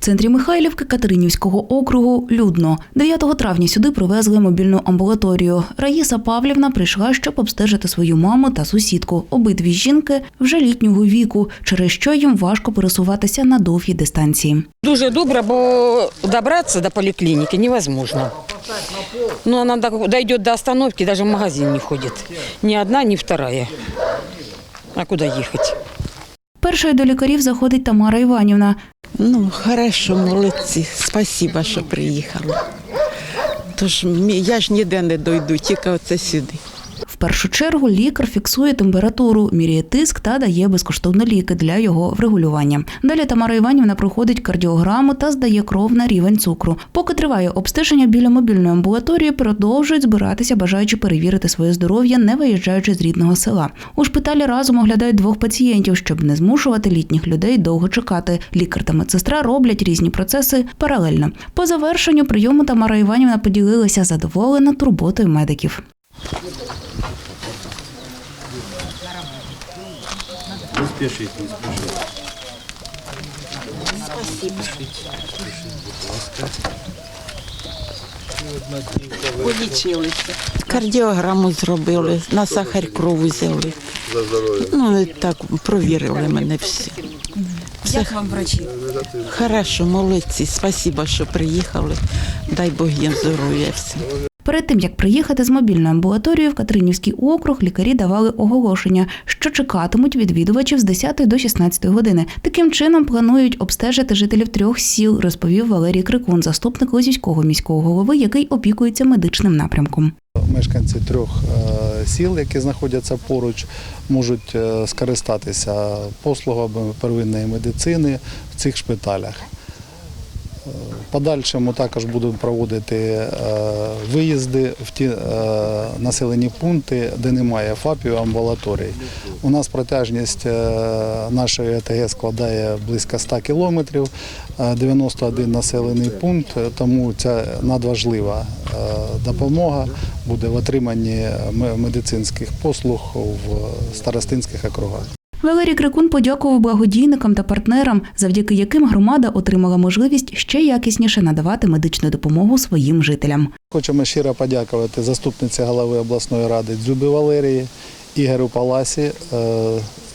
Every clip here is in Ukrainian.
центрі Михайлівки Катеринівського округу людно. 9 травня сюди привезли мобільну амбулаторію. Раїса Павлівна прийшла, щоб обстежити свою маму та сусідку. Обидві жінки вже літнього віку, через що їм важко пересуватися на довгі дистанції. Дуже добре, бо добратися до поліклініки невозможно. Ну, она до- дойдет до остановки, даже в магазин не ходит. Ни одна, ни вторая. А куда ехать? Першою до лікарів заходить Тамара Іванівна. Ну, хорошо, молодці. Спасіба, що приїхали. Тож я ж ніде не дойду, тільки оце сюди. Першу чергу лікар фіксує температуру, міряє тиск та дає безкоштовно ліки для його врегулювання. Далі Тамара Іванівна проходить кардіограму та здає кров на рівень цукру. Поки триває обстеження біля мобільної амбулаторії, продовжують збиратися бажаючи перевірити своє здоров'я, не виїжджаючи з рідного села. У шпиталі разом оглядають двох пацієнтів, щоб не змушувати літніх людей довго чекати. Лікар та медсестра роблять різні процеси паралельно. По завершенню прийому Тамара Іванівна поділилася задоволена турботою медиків. Не спішіть, не спішіть. Полічилися. Кардіограму зробили, на сахар кров взяли. За здоров'я. Ну, і так провірили мене всі. Як вам врачі? Хорошо, молодці. Спасіба, що приїхали. Дай Бог їм здоров'я всім. Перед тим як приїхати з мобільної амбулаторії в Катеринівський округ, лікарі давали оголошення, що чекатимуть відвідувачів з 10 до 16 години. Таким чином планують обстежити жителів трьох сіл, розповів Валерій Крикун, заступник Лозівського міського голови, який опікується медичним напрямком. Мешканці трьох е, сіл, які знаходяться поруч, можуть е, скористатися послугами первинної медицини в цих шпиталях. Подальшому також будемо проводити е, виїзди в ті е, населені пункти, де немає ФАПів амбулаторій. У нас протяжність е, нашої ОТГ складає близько 100 кілометрів, е, 91 населений пункт, тому ця надважлива допомога буде в отриманні медицинських послуг в старостинських округах. Валерій Крикун подякував благодійникам та партнерам, завдяки яким громада отримала можливість ще якісніше надавати медичну допомогу своїм жителям. Хочемо щиро подякувати заступниці голови обласної ради Дзюбі Валерії, Ігорю Паласі е,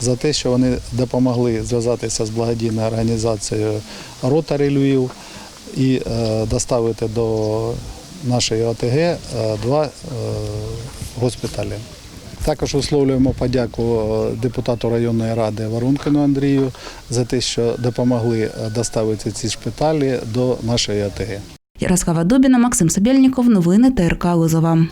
за те, що вони допомогли зв'язатися з благодійною організацією Ротарі Львів і е, доставити до нашої ОТГ е, два госпіталі. Також висловлюємо подяку е, депутату районної ради Варункину Андрію за те, що допомогли е, доставити ці шпиталі до нашої ОТГ. Ярослава Дубіна, Максим Собєльніков, новини ТРК Лозова.